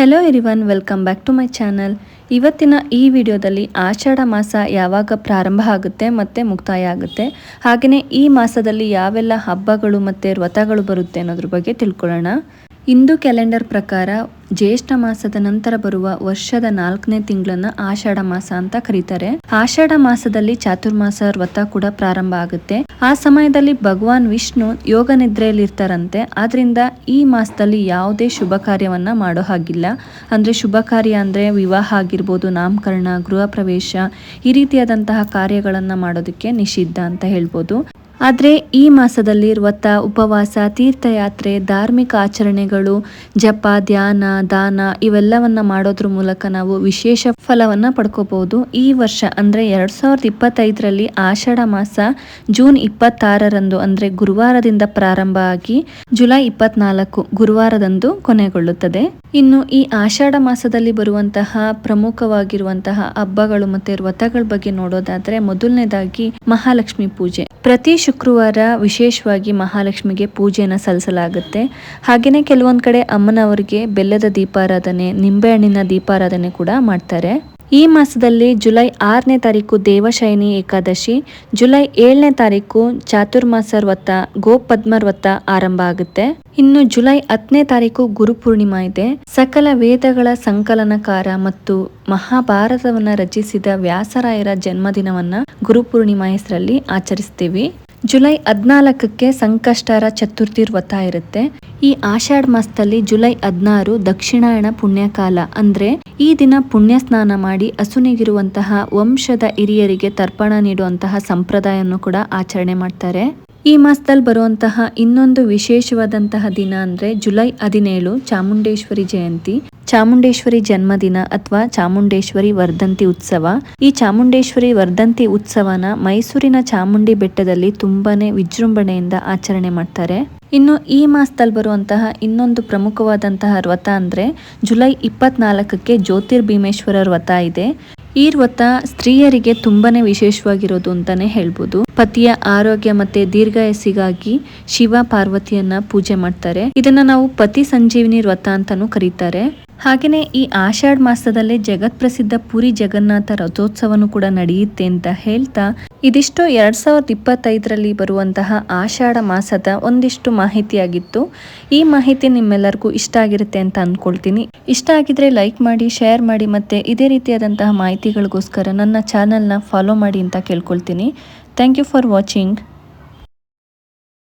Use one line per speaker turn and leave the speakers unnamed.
Hello everyone welcome back to my channel ಇವತ್ತಿನ ಈ ವಿಡಿಯೋದಲ್ಲಿ ಆಷಾಢ ಮಾಸ ಯಾವಾಗ ಪ್ರಾರಂಭ ಆಗುತ್ತೆ ಮತ್ತು ಮುಕ್ತಾಯ ಆಗುತ್ತೆ ಹಾಗೆಯೇ ಈ ಮಾಸದಲ್ಲಿ ಯಾವೆಲ್ಲ ಹಬ್ಬಗಳು ಮತ್ತು ವ್ರತಗಳು ಬರುತ್ತೆ ಅನ್ನೋದ್ರ ಬಗ್ಗೆ ತಿಳ್ಕೊಳ್ಳೋಣ. ಹಿಂದೂ ಕ್ಯಾಲೆಂಡರ್ ಪ್ರಕಾರ ಜ್ಯೇಷ್ಠ ಮಾಸದ ನಂತರ ಬರುವ ವರ್ಷದ ನಾಲ್ಕನೇ ತಿಂಗಳನ್ನ ಆಷಾಢ ಮಾಸ ಅಂತ ಕರೀತಾರೆ. ಆಷಾಢ ಮಾಸದಲ್ಲಿ ಚಾತುರ್ಮಾಸ, ವ್ರತ ಕೂಡ ಪ್ರಾರಂಭ ಆಗುತ್ತೆ. ಆ ಸಮಯದಲ್ಲಿ ಭಗವಾನ್ ವಿಷ್ಣು ಯೋಗ ನಿದ್ರೆಯಲ್ಲಿ ಇರ್ತಾರಂತೆ ಆದ್ರಿಂದ ಈ ಮಾಸದಲ್ಲಿ ಯಾವುದೇ ಶುಭ ಕಾರ್ಯವನ್ನ ಮಾಡೋ ಹಾಗಿಲ್ಲ. ಅಂದ್ರೆ ಶುಭ ಕಾರ್ಯ ಅಂದ್ರೆ ವಿವಾಹ ಆಗಿರ್ಬೋದು, ನಾಮಕರಣ, ಗೃಹ ಪ್ರವೇಶ ಈ ರೀತಿಯಾದಂತಹ ಕಾರ್ಯಗಳನ್ನ ಮಾಡೋದಕ್ಕೆ ನಿಷಿದ್ಧ ಅಂತ ಹೇಳ್ಬೋದು. ಆದರೆ ಈ ಮಾಸದಲ್ಲಿ ವ್ರತ ಉಪವಾಸ, ತೀರ್ಥಯಾತ್ರೆ, ಧಾರ್ಮಿಕ ಆಚರಣೆಗಳು, ಜಪ, ಧ್ಯಾನ, ದಾನ ಇವೆಲ್ಲವನ್ನ ಮಾಡೋದ್ರ ಮೂಲಕ ನಾವು ವಿಶೇಷ ಫಲವನ್ನ ಪಡ್ಕೋಬಹುದು. ಈ ವರ್ಷ ಅಂದ್ರೆ ಎರಡು ಸಾವಿರದ ಇಪ್ಪತ್ತೈದರಲ್ಲಿ ಆಷಾಢ ಮಾಸ ಜೂನ್ ಇಪ್ಪತ್ತಾರರಂದು ಅಂದ್ರೆ ಗುರುವಾರದಿಂದ ಪ್ರಾರಂಭ ಆಗಿ ಜುಲೈ ಇಪ್ಪತ್ನಾಲ್ಕು ಗುರುವಾರದಂದು ಕೊನೆಗೊಳ್ಳುತ್ತದೆ. ಇನ್ನು ಈ ಆಷಾಢ ಮಾಸದಲ್ಲಿ ಬರುವಂತಹ ಪ್ರಮುಖವಾಗಿರುವಂತಹ ಹಬ್ಬಗಳು ಮತ್ತೆ ವ್ರತಗಳ ಬಗ್ಗೆ ನೋಡೋದಾದ್ರೆ ಮೊದಲನೇದಾಗಿ ಮಹಾಲಕ್ಷ್ಮಿ ಪೂಜೆ. ಪ್ರತಿ ಶುಕ್ರವಾರ ವಿಶೇಷವಾಗಿ ಮಹಾಲಕ್ಷ್ಮಿಗೆ ಪೂಜೆಯನ್ನು ಸಲ್ಲಿಸಲಾಗುತ್ತೆ. ಹಾಗೆಯೇ ಕೆಲವೊಂದು ಕಡೆ ಅಮ್ಮನವರಿಗೆ ಬೆಲ್ಲದ ದೀಪಾರಾಧನೆ, ನಿಂಬೆಹಣ್ಣಿನ ದೀಪಾರಾಧನೆ ಕೂಡ ಮಾಡ್ತಾರೆ. ಈ ಮಾಸದಲ್ಲಿ ಜುಲೈ ಆರನೇ ತಾರೀಕು ದೇವಶಯನಿ ಏಕಾದಶಿ, ಜುಲೈ ಏಳನೇ ತಾರೀಕು ಚಾತುರ್ಮಾಸ ವ್ರತ ವ್ರತ ಆರಂಭ ಆಗುತ್ತೆ. ಇನ್ನು ಜುಲೈ ಹತ್ತನೇ ತಾರೀಕು ಗುರುಪೂರ್ಣಿಮಾ ಇದೆ. ಸಕಲ ವೇದಗಳ ಸಂಕಲನಕಾರ ಮತ್ತು ಮಹಾಭಾರತವನ್ನ ರಚಿಸಿದ ವ್ಯಾಸರಾಯರ ಜನ್ಮದಿನವನ್ನ ಗುರುಪೂರ್ಣಿಮಾ ಹೆಸರಲ್ಲಿ ಆಚರಿಸ್ತೀವಿ. ಜುಲೈ ಹದಿನಾಲ್ಕಕ್ಕೆ ಸಂಕಷ್ಟರ ಚತುರ್ಥಿ ವ್ರತ ಇರುತ್ತೆ. ಈ ಆಷಾಢ ಮಾಸದಲ್ಲಿ ಜುಲೈ ಹದಿನಾರು ದಕ್ಷಿಣಾಯಣ ಪುಣ್ಯಕಾಲ ಅಂದ್ರೆ ಈ ದಿನ ಪುಣ್ಯ ಸ್ನಾನ ಮಾಡಿ ಹಸುನಿಗಿರುವಂತಹ ವಂಶದ ಹಿರಿಯರಿಗೆ ತರ್ಪಣ ನೀಡುವಂತಹ ಸಂಪ್ರದಾಯವನ್ನು ಕೂಡ ಆಚರಣೆ ಮಾಡ್ತಾರೆ. ಈ ಮಾಸದಲ್ಲಿ ಬರುವಂತಹ ಇನ್ನೊಂದು ವಿಶೇಷವಾದಂತಹ ದಿನ ಅಂದ್ರೆ ಜುಲೈ ಹದಿನೇಳು ಚಾಮುಂಡೇಶ್ವರಿ ಜಯಂತಿ. ಚಾಮುಂಡೇಶ್ವರಿ ಜನ್ಮದಿನ ಅಥವಾ ಚಾಮುಂಡೇಶ್ವರಿ ವರ್ಧಂತಿ ಉತ್ಸವ. ಈ ಚಾಮುಂಡೇಶ್ವರಿ ವರ್ಧಂತಿ ಉತ್ಸವನ ಮೈಸೂರಿನ ಚಾಮುಂಡಿ ಬೆಟ್ಟದಲ್ಲಿ ತುಂಬಾನೇ ವಿಜೃಂಭಣೆಯಿಂದ ಆಚರಣೆ ಮಾಡ್ತಾರೆ. ಇನ್ನು ಈ ಮಾಸದಲ್ಲಿ ಬರುವಂತಹ ಇನ್ನೊಂದು ಪ್ರಮುಖವಾದಂತಹ ವ್ರತ ಅಂದ್ರೆ ಜುಲೈ ಇಪ್ಪತ್ನಾಲ್ಕಕ್ಕೆ ಜ್ಯೋತಿರ್ಭೀಮೇಶ್ವರ ವ್ರತ ಇದೆ. ಈ ವ್ರತ ಸ್ತ್ರೀಯರಿಗೆ ತುಂಬಾನೇ ವಿಶೇಷವಾಗಿರೋದು ಅಂತಾನೆ ಹೇಳ್ಬೋದು. ಪತಿಯ ಆರೋಗ್ಯ ಮತ್ತೆ ದೀರ್ಘಾಯಸ್ಸಿಗಾಗಿ ಶಿವ ಪಾರ್ವತಿಯನ್ನ ಪೂಜೆ ಮಾಡ್ತಾರೆ. ಇದನ್ನ ನಾವು ಪತಿ ಸಂಜೀವಿನಿ ವ್ರತ ಅಂತಾನೂ ಕರೀತಾರೆ. ಹಾಗೆಯೇ ಈ ಆಷಾಢ ಮಾಸದಲ್ಲಿ ಜಗತ್ ಪ್ರಸಿದ್ಧ ಪುರಿ ಜಗನ್ನಾಥ ರಥೋತ್ಸವನು ಕೂಡ ನಡೆಯುತ್ತೆ ಅಂತ ಹೇಳ್ತಾ, ಇದಿಷ್ಟು ಎರಡ್ ಸಾವಿರದ ಇಪ್ಪತ್ತೈದರಲ್ಲಿ ಬರುವಂತಹ ಆಷಾಢ ಮಾಸದ ಒಂದಿಷ್ಟು ಮಾಹಿತಿಯಾಗಿತ್ತು. ಈ ಮಾಹಿತಿ ನಿಮ್ಮೆಲ್ಲರಿಗೂ ಇಷ್ಟ ಆಗಿರುತ್ತೆ ಅಂತ ಅಂದ್ಕೊಳ್ತೀನಿ ಇಷ್ಟ ಆಗಿದ್ರೆ ಲೈಕ್ ಮಾಡಿ, ಶೇರ್ ಮಾಡಿ ಮತ್ತೆ ಇದೇ ರೀತಿಯಾದಂತಹ ಮಾಹಿತಿಗಳಿಗೋಸ್ಕರ ನನ್ನ ಚಾನಲ್ನ ಫಾಲೋ ಮಾಡಿ ಅಂತ ಕೇಳ್ಕೊಳ್ತೀನಿ. Thank you for watching.